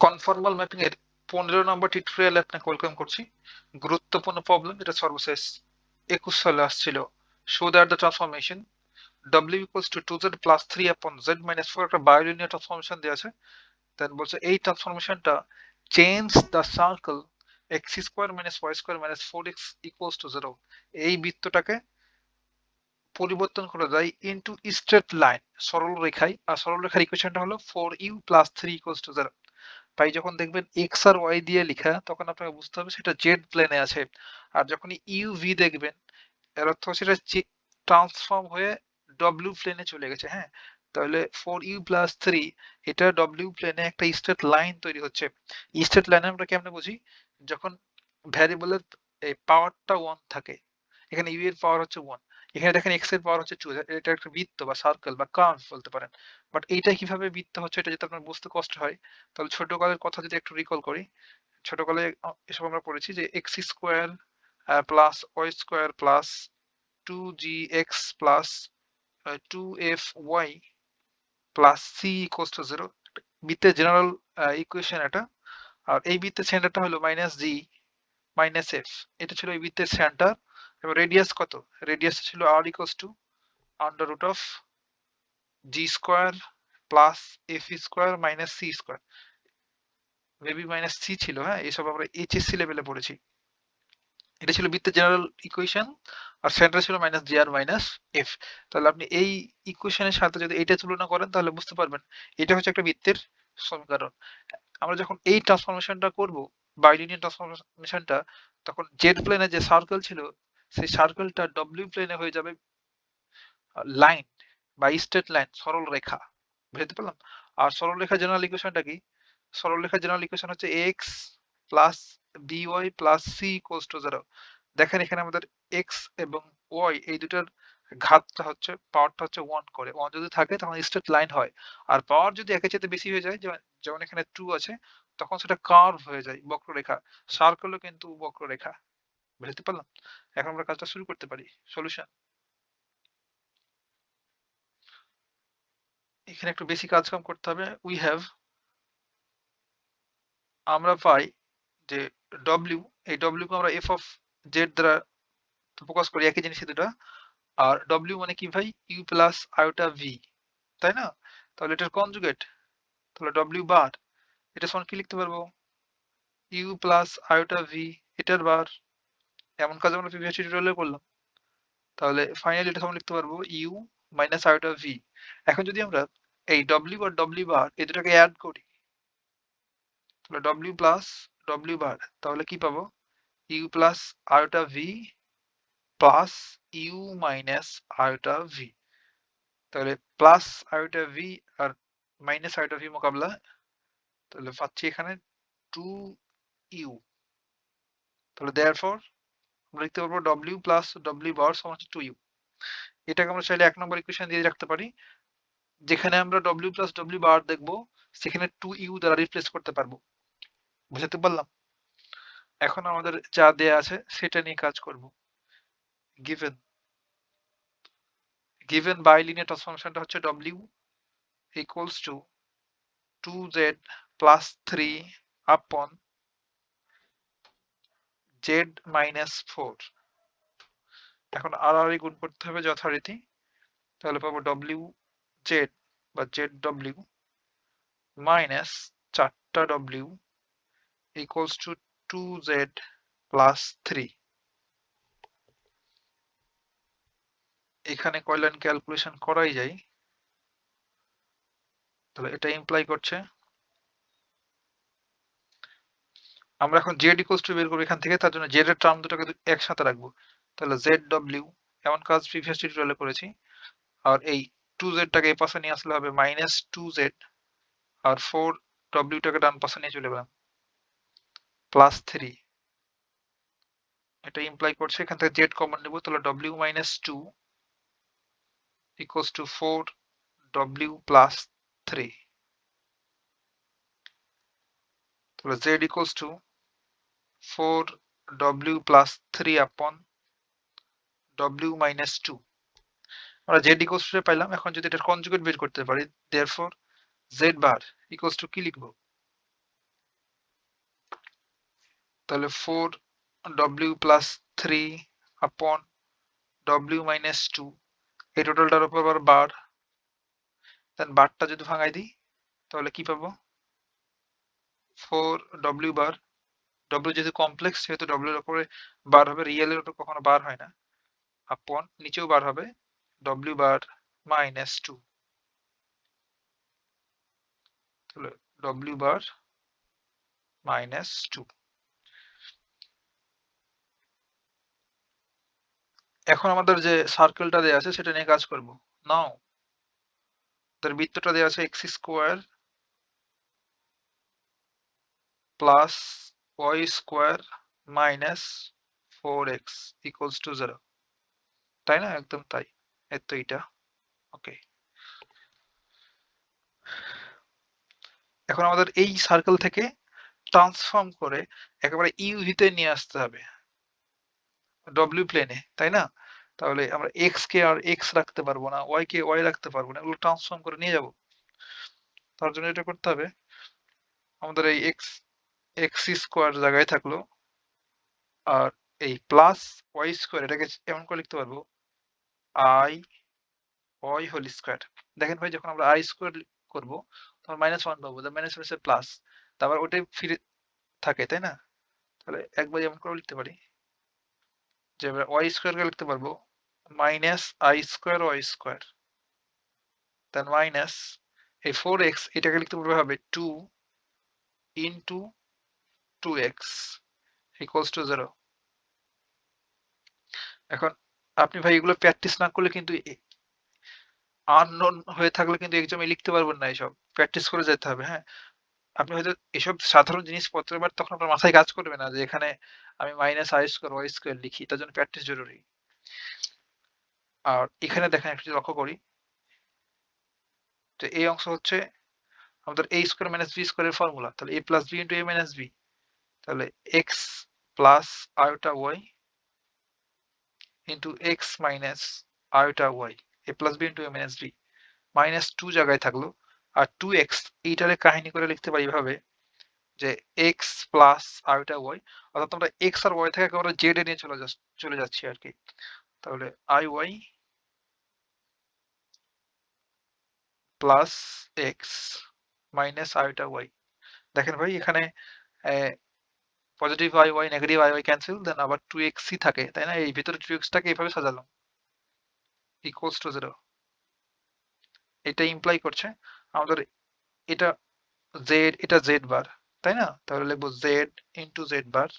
Conformal mapping এর পনেরো নম্বর টিউটোরিয়ালে আপনাকে ওয়েলকাম করছি। গুরুত্বপূর্ণ প্রবলেম যেটা সর্বশেষ একুশ সালে আসছিল। Show that the transformation w equals to 2z plus 3 upon z minus 4 একটা বায়োলিনিয়ার ট্রান্সফরমেশন দেওয়া আছে। দেন বলছে এই ট্রান্সফরমেশনটা change the circle x square minus y square minus 4x equals to 0 এই বৃত্তটাকে পরিবর্তন করা যায় ইনটু স্ট্রেট লাইন সরল রেখায় আর সরল রেখার ইকুয়েশনটা হলো 4u প্লাস 3 ইকুয়ালস টু 0 তাই যখন দেখবেন এক্স আর ওয়াই দিয়ে লেখা, তখন আপনাকে বুঝতে হবে সেটা জেড প্লেনে আছে। আর যখন ইউ ভি দেখবেন, এর অর্থ সেটা ট্রান্সফর্ম হয়ে ডব্লিউ প্লেনে চলে গেছে হ্যাঁ? তাহলে ফোর ইউ প্লাস থ্রি এটা ডব্লিউ প্লেনে একটা স্ট্রেট লাইন তৈরি হচ্ছে। স্ট্রেট লাইনে আমরা কেমনে বুঝি? যখন ভ্যারিয়েবলের পাওয়ারটা ওয়ান থাকে, এখানে ইউ এর পাওয়ার হচ্ছে ওয়ান এখানে দেখেন এক্সের পাওয়ার হচ্ছে টু এটা একটা বৃত্ত বা সার্কেল বা কার্ভ বলতে পারেন। বাট এইটা কীভাবে বৃত্ত হচ্ছে এটা যদি আপনার বুঝতে কষ্ট হয়, তাহলে ছোটকালের কথা যদি একটু রিকল করি ছোটকালে এসব আমরা পড়েছি যে x square plus y square plus two g x plus two f y plus c equals to zero বৃত্তের জেনারেল ইকুয়েশন এটা। আর এই বৃত্তের সেন্টারটা হলো মাইনাস জি মাইনাস এফ এটা ছিল এই বৃত্তের সেন্টার এবং রেডিয়াস কত? রেডিয়াস ছিল r equals to under root of g square plus f square minus c square maybe minus c ছিল হ্যাঁ? এইসব আমরা এইচএসসি লেভেলে পড়েছি। এটা ছিল বৃত্তের জেনারেল ইকুয়েশন আর সেন্টার ছিল মাইনাস জি আর মাইনাস এফ তাহলে আপনি এই ইকুয়েশনের সাথে যদি এটা তুলনা করেন, তাহলে বুঝতে পারবেন এটা হচ্ছে একটা বৃত্তের সমীকরণ। আমরা যখন এই ট্রান্সফরমেশনটা করব বাইলিনিয়ার ট্রান্সফরমেশনটা তখন জেড প্লেনে যে সার্কেল ছিল সেই সার্কেলটা ডব্লিউ প্লেনে হয়ে যাবে লাইন বা স্ট্রেট লাইন সরল রেখা, বুঝতে পারলাম? আর সরল রেখা জেনারেল ইকুয়েশনটা কি? সরল রেখা জেনারেল ইকুয়েশন হচ্ছে x plus b y plus c equals to zero দেখেন এখানে আমাদের এক্স এবং ওয়াই এই দুটার ঘাতটা হচ্ছে পাওয়ারটা হচ্ছে ওয়ান করে। ওয়ান যদি থাকে তখন স্ট্রেট লাইন হয়। আর পাওয়ার যদি একের চেয়ে বেশি হয়ে যায়, যেমন এখানে টু আছে, তখন সেটা কার্ভ হয়ে যায় বক্ররেখা। সার্কেলও কিন্তু বক্ররেখা। বুঝতে পারলাম। এখন আমরা কাজটা শুরু করতে পারি। সলিউশন এখানে একটু বেশি কাজ কাম করতে হবে। উই হ্যাভ আমরা পাই যে ডব্লিউ এই ডব্লিউ আমরা এফ অফ জেড দ্বারা প্রকাশ করি, একই জিনিস দুটা। আর ডব্লিউ মানে কি ভাই? ইউ প্লাস আয়োটা ভি তাই না? তাহলে এটার কনজুগেট তাহলে ডব্লিউ বার এটা সমান কি লিখতে পারব? ইউ প্লাস আয়োটা ভি এটার বার এমন কাজ আমরা প্রিভিয়াস টিউটোরিয়ালে করলাম। তাহলে ফাইনালি এটা আমরা লিখতে পারব ইউ মাইনাস আয়োটা ভি এখন যদি আমরা এই ডব্লিউ আর ডব্লিউ বার এই দুটাকে অ্যাড করি, তাহলে ডব্লিউ প্লাস ডব্লিউ বার তাহলে কি পাবো? U plus iota v plus u minus iota v তাহলে প্লাস আয়োটা ভি আর মাইনাস আয়োটা ভি মোকাবলা, তাহলে পাচ্ছি এখানে টু ইউ তাহলে দেয়ার ফর আমরা লিখতে পারব ডব্লিউ প্লাস ডব্লিউ বার সমান টু ইউ এটাকে আমরা চাইলে এক নম্বর ইকুয়েশন দিয়ে রাখতে পারি। যেখানে আমরা ডব্লিউ প্লাস ডব্লিউ বার দেখব, সেখানে টু ইউ দ্বারা রিপ্লেস করতে পারব। বুঝতে পারলাম? এখন আমাদের যা দেয়া আছে, সেটা নিয়ে কাজ করব। গিভেন গিভেন given bilinear ট্রান্সফরমেশনটা হচ্ছে w equals to 2z plus 3 upon z minus 4 এখন আর আর গুণ করতে হবে যথারীতি। তাহলে পাবো w জেড বা z w মাইনাস চারটা w equals to 2z plus 3 এখানে কয় লাইন ক্যালকুলেশন করাই যায়। তাহলে এটা ইমপ্লাই করছে আমরা এখন জেড ইকুয়ালস টু বের করব এখান থেকে, তার জন্য জেড এর টার্ম দুটোকে একসাথে রাখব। তাহলে জেড ডব্লিউ এমন কাজ প্রিভিয়াস টিউটোরিয়ালে করেছি। আর এই টু জেডটাকে এই পাশে নিয়ে আসলে হবে মাইনাস টু জেড আর ফোর ডব্লিউটাকে ডান পাশে নিয়ে চলে গেলাম প্লাস থ্রি এটা ইমপ্লাই করছে, এখান থেকে জেড কমন নেব, তাহলে W minus two equals to four W plus three তাহলে Z equals to 4 w plus 3 upon w minus 2 আমরা z equals to পাইলাম। এখন যদি এটা কনজুগেট বের করতে পারি therefore z bar equals to কি লিখব? তাহলে 4 w plus 3 upon w minus 2 এই টোটালটার উপর আবার বার দেন বারটা যদি ভাঙাই দিই, তাহলে কি পাবো? 4 w বার ডব্লিউ যেহেতু কমপ্লেক্স সেহেতু ডব্লিউ এর উপরে বার হবে রিয়েলের উপর কখনো বার হয় না। আপন নিচেও বার হবে ডব্লিউ বার মাইনাস টু তাহলে ডব্লিউ বার মাইনাস টু এখন আমাদের যে সার্কেলটা দেওয়া আছে, সেটা নিয়ে কাজ করব। নাও তার বৃত্তটা দেওয়া আছে x square plus y square minus four x equals to তাই না? একদম তাই। এর তো এইটা। ওকে এখন আমাদের এই সার্কেল থেকে ট্রান্সফর্ম করে একেবারে ইউভিতে নিয়ে আসতে হবে। ডব্লিউ প্লেনে তাই না? তাহলে আমরা এক্স কে আর এক্স রাখতে পারব না ওয়াই কে ওয়াই রাখতে পারব না, এগুলো ট্রান্সফর্ম করে নিয়ে যাব। তার জন্য এটা করতে হবে। আমাদের এই এক্স এক্স স্কোয়ার জায়গায় থাকল, আর এই প্লাস ওয়াই স্কোয়ার এটাকে এমন করে লিখতে পারব আই ওয়াই হোল স্কোয়ার দেখেন ভাই, যখন আমরা আই স্কোয়ার করব, তখন মাইনাস ওয়ান পাবো মাইনাস ওয়ান প্লাস তারপর ওটাই ফিরে থাকে, তাই না? তাহলে একবার এমন করে লিখতে পারি যে আমরা ওয়াই স্কোয়ারকে লিখতে পারব minus i square y square then minus এই ফোর এক্স এটাকে লিখতে পারব হবে two into two x equals to zero এখন আপনি ভাই এগুলো প্র্যাকটিস না করলে কিন্তু আননোন হয়ে থাকলে কিন্তু এক্সামে লিখতে পারবেন না এসব। প্র্যাকটিস করে যেতে হবে হ্যাঁ? আপনি হয়তো এসব সাধারণ জিনিসপত্র এবার তখন আপনার মাথায় কাজ করবে না যে এখানে আমি minus i square y square লিখি, তার জন্য প্র্যাকটিস জরুরি। আর এখানে দেখেন একটু লক্ষ্য করি যে এই অংশ হচ্ছে আমাদের এ স্কোয়ার মাইনাস বি স্কোয়ারের ফর্মুলা তাহলে a plus b into a minus b তাহলে x plus iota y into x minus iota y a plus b into a minus b minus two জায়গায় থাকল। আর টু এক্স এইটারে কাহিনী করে লিখতে পারি এভাবে যে এক্স প্লাস আয়োটা ওয়াই অর্থাৎ আমরা এক্স আর ওয়াই থেকে একেবারে জেড এ নিয়ে চলে যা চলে যাচ্ছি আর কি। তাহলে i y plus x minus iota y দেখেন ভাই, এখানে positive i y negative i y cancel then আবার টু এক্সই থাকে, তাই না? এই ভিতরে টু এক্সটাকে এইভাবে সাজালাম। ইকুয়ালস টু জিরো এটা ইমপ্লাই করছে আমাদের এটা জেড এটা জেড বার, তাই না? তাহলে লিখব Z into Z bar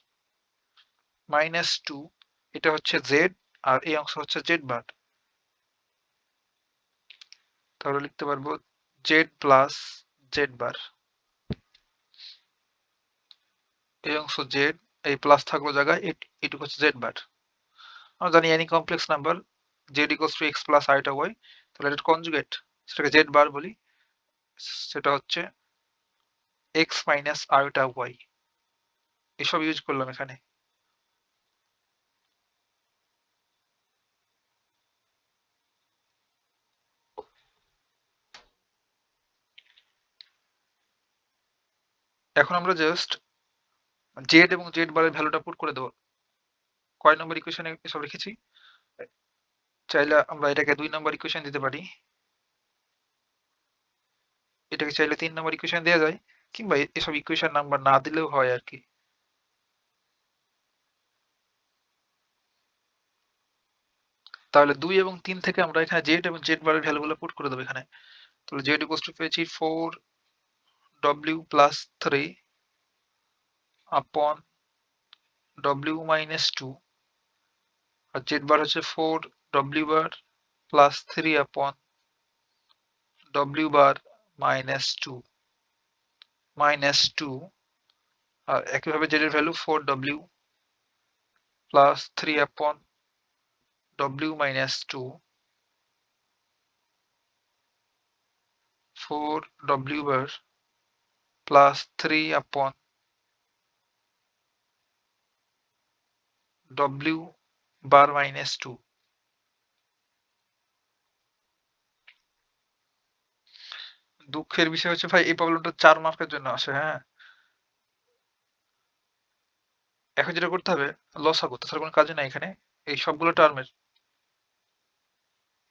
minus two এটা হচ্ছে জেড আর এই অংশ হচ্ছে জেড বার। তাহলে লিখতে পারব জেড প্লাস জেড বার। এই অংশ জেড এই প্লাস থাকল জায়গায় এটুকু হচ্ছে জেড বার আমরা জানি any complex number z equals to x plus iota y তাহলে এটা কনজুগেট সেটাকে জেড বার বলি, সেটা হচ্ছে এক্স মাইনাস আয়োটা ওয়াই এসব ইউজ করলাম এখানে। এখন আমরা জাস্ট জেড এবং জেড বারের ভ্যালুটা পুট করে দেবো। কয় নম্বর ইকুয়েশনে এসব লিখেছি? চাইলে আমরা এটাকে দুই নম্বর ইকুয়েশন দিতে পারি। এটাকে চাইলে তিন নম্বর ইকুয়েশন দেওয়া যায়, কিংবা এসব ইকুয়েশন নাম্বার না দিলেও হয় আর কি। তাহলে দুই এবং তিন থেকে আমরা এখানে জেড এবং জেড বারের ভ্যালুগুলো পুট করে দেবো এখানে। তাহলে জেড ইকুয়ালস টু পেয়েছি four W plus three upon W minus two আর জেড বার হচ্ছে four W bar plus three upon W bar minus two minus two আর একইভাবে জেডের value four W plus three upon W minus two four W bar plus three W bar minus two দুঃখের বিষয় হচ্ছে ভাই, এই প্রবলেমটা চার মার্কের জন্য আসে হ্যাঁ? এখন যেটা করতে হবে লসাগু তাছাড়া কোনো কাজে নাই এখানে। এই সবগুলো টার্মের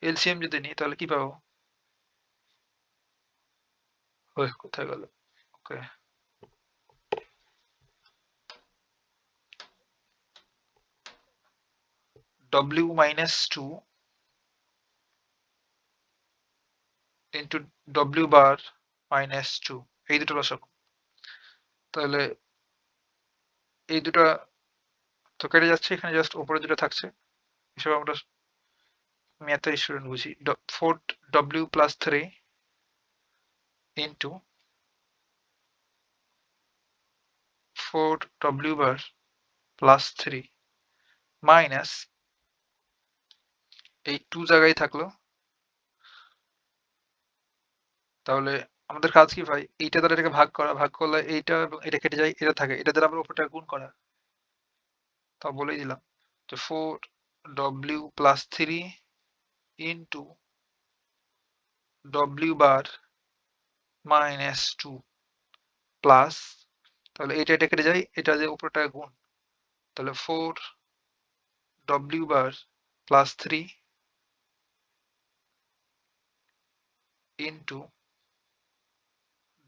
এলসিএম যদি নিই, তাহলে কি পাবো? কোথায় গেল? ওকে w minus 2 into w bar minus 2 এই দুটো লসাগু তাহলে এই দুটো তো কেটে যাচ্ছে, এখানে জাস্ট উপরে দুটো থাকছে। এসব আমরা ম্যাথের স্টুডেন্ট বুঝি। Four W plus three into four W bar plus three minus এই টু জায়গায় থাকল। তাহলে আমাদের কাজ কি ভাই? এইটা দ্বারা এটাকে ভাগ করা, ভাগ করলে এইটা এবং এটা কেটে যায়, এটা থাকে। এটা দ্বারা আমরা উপরটা গুণ করা। তা বলেই দিলাম। যে four W plus three into W bar minus two plus তাহলে এটা এটা কেটে যায়, এটা যে উপরটা গুণ। তাহলে four W bar plus three into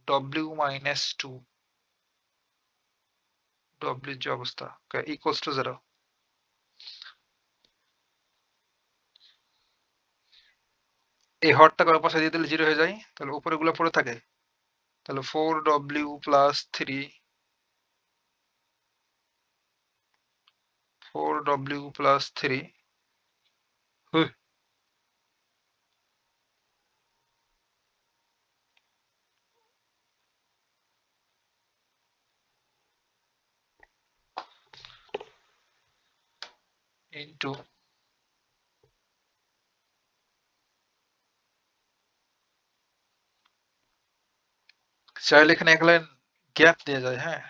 W minus two W যে অবস্থা ইকুয়ালস টু জিরো এই হরটা কারও পাশে দিয়ে দিলে জিরো হয়ে যায়, তাহলে উপরে গুলো পড়ে থাকে। তাহলে four W plus three four W plus three into চাইলে এখানে এক লাইন গ্যাপ দিয়ে যায় হ্যাঁ?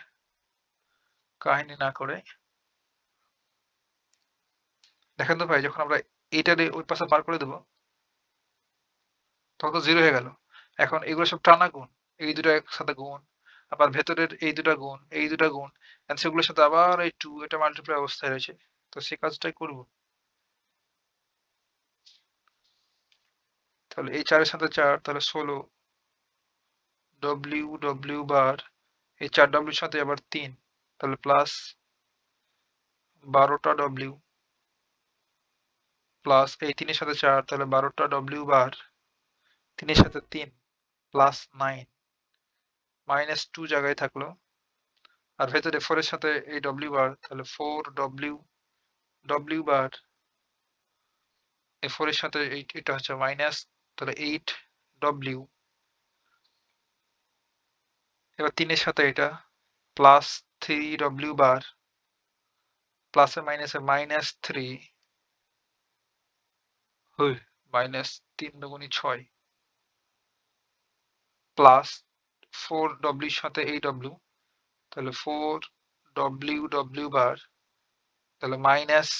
কাহিনী না করে। দেখেন তো ভাই, যখন আমরা এইটারে ওই পাশে বার করে দেবো, তখন তো জিরো হয়ে গেল। এখন এগুলো সব টানা গুণ। এই দুটো একসাথে গুণ, আবার ভেতরের এই দুটা গুণ, এই দুটা গুণ সেগুলোর সাথে আবার এই টু এটা মাল্টিপ্লাই অবস্থায় রয়েছে। তো সে কাজটাই করব। তাহলে এই চারের সাথে চার, তাহলে ষোলো। ডব্লিউ ডব্লিউ বার, এই চার ডব্লিউর সাথে আবার তিন। তাহলে প্লাস বারোটা ডব্লিউ প্লাস এই তিনের সাথে চার, তাহলে বারোটা ডব্লিউ বার তিনের সাথে তিন প্লাস নাইন মাইনাস টু জায়গায় থাকল। আর ভেতরে ফোরের সাথে এই ডব্লিউ বার, তাহলে ফোর ডব্লিউ ডব্লিউ বার এই ফোরের সাথে এটা হচ্ছে মাইনাস তাহলে এইট ডব্লিউ এবার তিনের সাথে এটা প্লাস থ্রি ডব্লিউ বার প্লাসে মাইনাসে মাইনাস থ্রি মাইনাস তিন দুগুণি ছয় প্লাস ফোর ডব্লিউর সাথে এই ডব্লিউ তাহলে ফোর ডব্লিউ ডব্লিউ বার তাহলে মাইনাস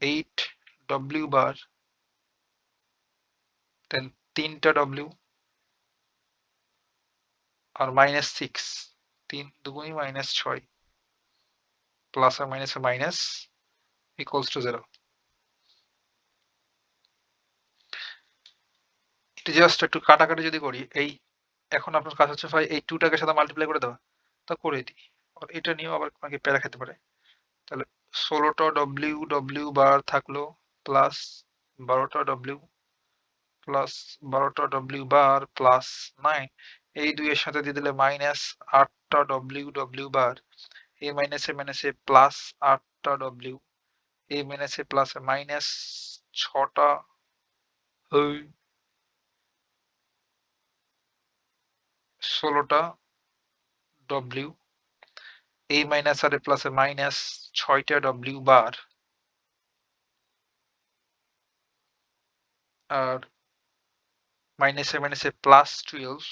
এইট ডব্লিউ বার তিনটা ডব্লিউ আর মাইনাস সিক্স তিন দুগুণই মাইনাস ছয় plus R minus minus equals to zero এটা জাস্ট একটু কাটাকাটি যদি করি, এই এখন আপনার কাজ হচ্ছে, ভাই, এই টুটাকে সাথে মাল্টিপ্লাই করে দেওয়া, তা করে দিই। এটা নিয়েও আবার আপনাকে প্যারা খেতে পারে। তাহলে ষোলোটা ডব্লিউ ডব্লিউ বার থাকল প্লাস বারোটা ডব্লিউ প্লাস বারোটা ডব্লিউ বার প্লাস নাইন এই দুইয়ের সাথে দিয়ে দিলে মাইনাস আটটা ডব্লিউ ডব্লিউ বার এ মাইনাসে মাইনাসে প্লাস আটটা ডব্লিউ এ মাইনাসে প্লাসে মাইনাস ছটা ষোলোটা ডব্লিউ এ মাইনাস আর এ প্লাসে মাইনাস ছয়টা ডব্লিউ বার আর মাইনাসে মাইনাসে প্লাস টুয়েলভ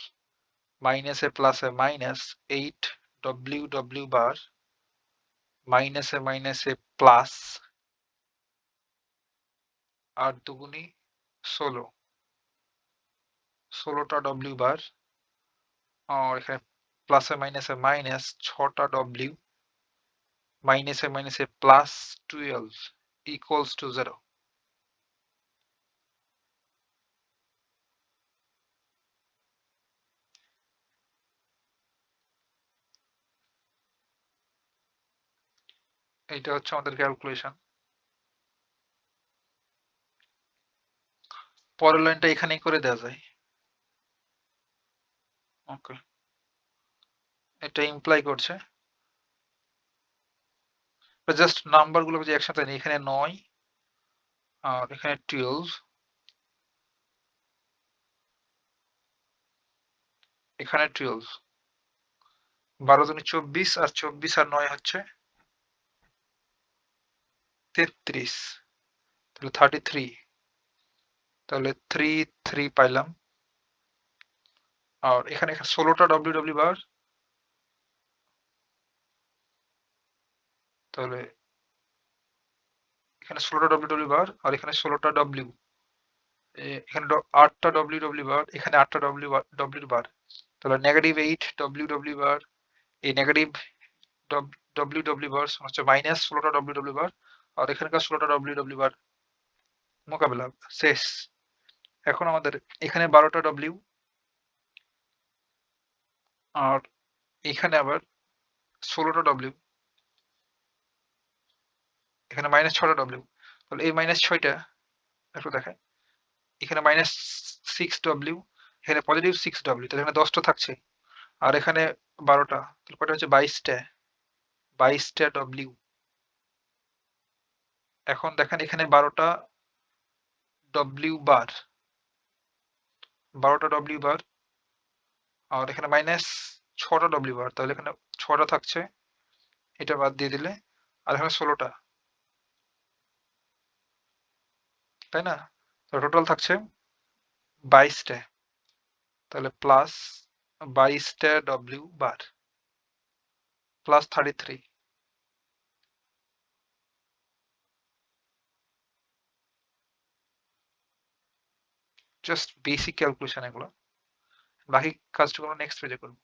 মাইনাসে প্লাসে minus eight W W bar মাইনাসে মাইনাসে প্লাস আট দুগুনি ষোলো। ষোলোটা ডব্লিউ বার আর এখানে প্লাসে মাইনাসে মাইনাস ছটা ডব্লিউ মাইনাসে মাইনাসে plus twelve equals to zero এইটা হচ্ছে আমাদের ক্যালকুলেশন পরের লাইনটা এখানেই করে দেওয়া যায়। ওকে এটা ইমপ্লাই করছে। জাস্ট নাম্বারগুলো যে একসাথে নেই, এখানে নয়, আর এখানে টুয়েলভ এখানে টুয়েলভ বারো জনে চব্বিশ, আর চব্বিশ আর নয় হচ্ছে তেত্রিশ। তাহলে থার্টি থ্রি তাহলে থ্রি থ্রি পাইলাম। আর এখানে ষোলোটা ডব্লিউ ডব্লিউ বার তাহলে এখানে ষোলোটা ডব্লিউ ডব্লিউ বার আর এখানে ষোলোটা ডব্লিউ এখানে আটটা ডব্লিউ ডব্লিউ বার এখানে আটটা ডব্লিউ ডব্লিউ বার তাহলে negative eight W W bar এই নেগেটিভ ডব্লিউ ডব্লিউ বার হচ্ছে মাইনাস ষোলোটা ডব্লিউ ডব্লিউ বার আর এখানকার ষোলোটা ডব্লিউ ডব্লিউ বার মোকাবেলা, শেষ। এখন আমাদের এখানে বারোটা ডব্লিউ আর এখানে আবার ষোলোটা ডব্লিউ এখানে মাইনাস ছটা ডব্লিউ তাহলে এই মাইনাস ছয়টা একটু দেখায়, এখানে মাইনাস সিক্স ডব্লিউ এখানে পজিটিভ সিক্স ডব্লিউ তাহলে এখানে দশটা থাকছে, আর এখানে বারোটা, তাহলে কটা হচ্ছে বাইশটা বাইশটা ডব্লিউ এখন দেখেন এখানে বারোটা ডব্লিউ বার বারোটা ডব্লিউ বার আর এখানে মাইনাস ছটা ডব্লিউ বার তাহলে এখানে ছটা থাকছে, এটা বাদ দিয়ে দিলে, আর এখানে ষোলোটা তাই না? তো টোটাল থাকছে বাইশটা। তাহলে প্লাস বাইশটা W bar plus thirty three just basic calculation এগুলো। বাকি কাজটুকু নেক্সট পেজে করব।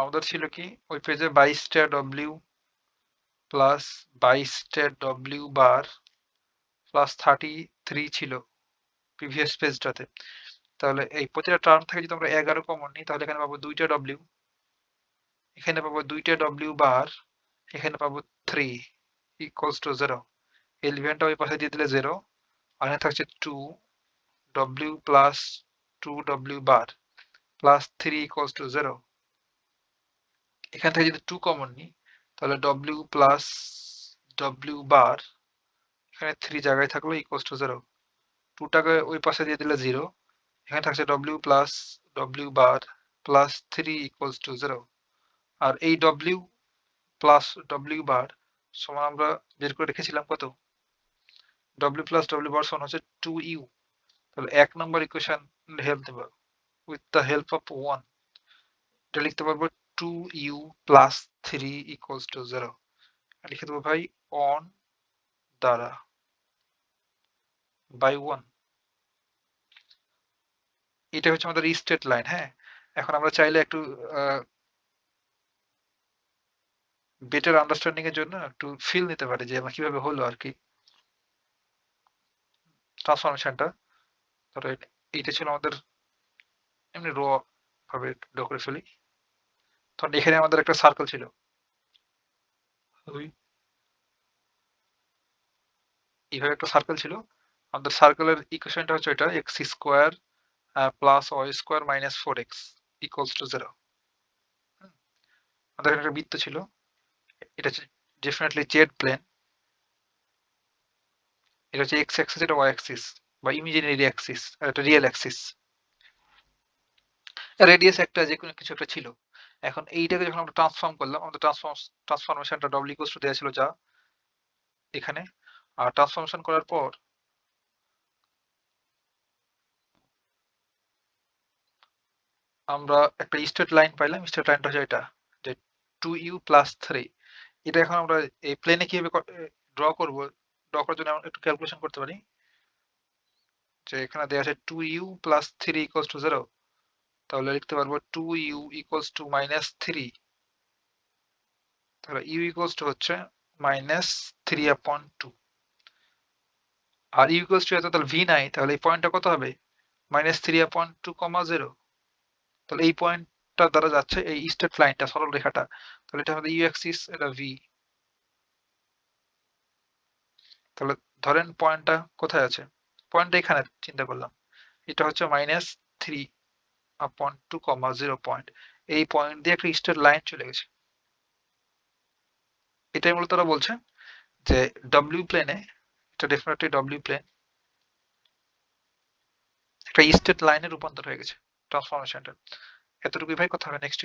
আমাদের ছিল কি? ওই পেজে বাইশটা ডব্লিউ প্লাস বাইশটা ডব্লিউ বার প্লাস থার্টি থ্রি ছিল প্রিভিয়াস পেজটাতে তাহলে এই প্রতিটা টার্ম থেকে যদি আমরা এগারো কমন নিই, তাহলে এখানে পাবো দুইটা ডব্লিউ এখানে পাবো দুইটা ডব্লিউ বার এখানে পাবো থ্রি ইকুয়ালস টু জিরো এলিভেনটা ওই পাশে দিয়ে দিলে জিরো আর এখানে থাকছে two W plus two W bar plus three equals to zero এখান থেকে যদি টু কমন নিই, তাহলে ডব্লিউ প্লাস ডব্লিউ বার এখানে থ্রি জায়গায় থাকল ইকুয়ালস টু জিরো টুটাকে ওই পাশে দিয়ে দিলে জিরো এখানে থাকছে W plus W bar plus three equals to zero আর এই ডব্লিউ প্লাস ডব্লিউ বার সমান আমরা বের করে রেখেছিলাম কত? ডব্লিউ প্লাস ডব্লিউ বার সমান হচ্ছে টু ইউ তাহলে এক নম্বর ইকুয়েশন হেল্প দেবো with the help of one এটা লিখতে পারব two u plus three equals to zero লিখে দেবো ভাই অন দ্বারা বাই ওয়ান এটা হচ্ছে আমাদের স্টেট লাইন হ্যাঁ? এখন আমরা চাইলে একটু বেটার আন্ডারস্ট্যান্ডিং এর জন্য একটু ফিল নিতে পারি যে আমার কীভাবে হলো আর কি। ট্রান্সফরমেশনটা ধরো এইটা ছিল আমাদের, এমনি র ভাবে করে ফেলি। তখন এখানে আমাদের একটা সার্কেল ছিল। এইভাবে একটা সার্কেল ছিল। আমাদের সার্কেলের ইকুয়েশনটা হচ্ছে এটা x square plus y square minus four x equals to zero আমাদের একটা বৃত্ত ছিল। এটা হচ্ছে ডেফিনেটলি জেড প্লেন এটা হচ্ছে এক্স অ্যাক্সিস এটা ওয়াই অ্যাক্সিস বা ইমিজিনারি অ্যাক্সিস আর এটা রিয়েল অ্যাক্সিস রেডিয়াস একটা যে কোনো কিছু একটা ছিল। এখন এইটাকে যখন আমরা ট্রান্সফর্ম করলাম, আমাদের ট্রান্সফর্ম ট্রান্সফরমেশনটা ডব্লিউ ইকুয়ালস টু দেওয়া ছিল যা, এখানে। আর ট্রান্সফরমেশন করার পর, আমরা একটা স্ট্রেট লাইন পাইলাম। স্ট্রেট লাইনটা হচ্ছে এটা, যে টু ইউ প্লাস থ্রি এটা এখন আমরা এই প্লেনে কীভাবে ড্র করব ড্র করার জন্য একটু ক্যালকুলেশন করতে পারি। যে এখানে দেওয়া আছে two u plus three equals to zero তাহলে লিখতে পারব two u equals to minus three তাহলে ইউ ইকুয়ালস টু হচ্ছে মাইনাস থ্রি আপন টু আর ইউ ইকুয়ালস টু এত, তাহলে ভি নাই, তাহলে এই পয়েন্টটা কত হবে? Minus three upon two comma zero তাহলে এই পয়েন্টটা দ্বারা যাচ্ছে এই স্টেট লাইনটা সরল রেখাটা। তাহলে এটা হবে ইউ অ্যাক্সিস এটা ভি তাহলে ধরেন পয়েন্টটা কোথায় আছে? পয়েন্টটা এখানে, চিন্তা করলাম। এটা হচ্ছে minus three upon two comma zero point এই পয়েন্ট দিয়ে একটা স্টেট লাইন চলে গেছে। এটাই মূলত তারা বলছে যে ডব্লিউ প্লেনে এটা ডেফিনেটলি ডব্লিউ প্লেন একটা স্টেট লাইনে রূপান্তর হয়ে গেছে। ট্রান্সফরমেশনটা এতটুকুই ভাই, কথা হবে নেক্সট